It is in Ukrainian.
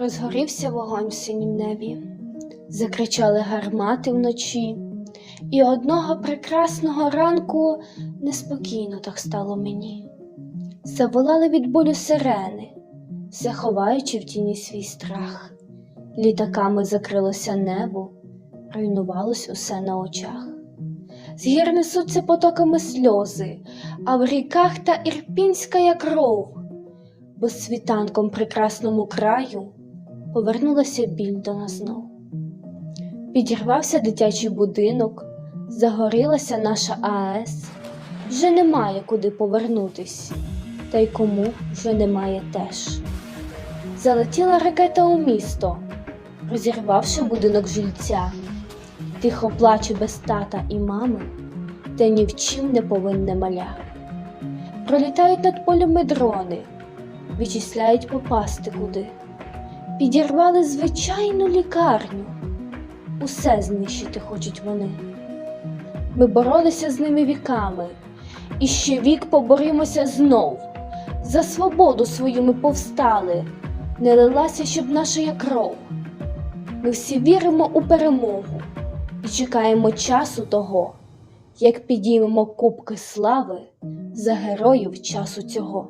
Розгорівся вогонь в синім небі, закричали гармати вночі, і одного прекрасного ранку неспокійно так стало мені. Заволали від болю сирени, все ховаючи в тіні свій страх. Літаками закрилося небо, руйнувалось усе на очах. З гір несуться потоками сльози, а в ріках та ірпінська кров. Бо світанком прекрасному краю повернулася біль до нас знов. Підірвався дитячий будинок, загорілася наша АЕС. Вже немає куди повернутись, та й кому вже немає теж. Залетіла ракета у місто, розірвавши будинок жильця. Тихо плаче без тата і мами, те ні в чим не повинне маля. Пролітають над полями дрони, вичисляють попасти куди. Підірвали звичайну лікарню, усе знищити хочуть вони. Ми боролися з ними віками, і ще вік поборимося знов. За свободу свою ми повстали, не лилася, щоб наша я кров. Ми всі віримо у перемогу і чекаємо часу того, як підіймемо кубки слави за героїв часу цього.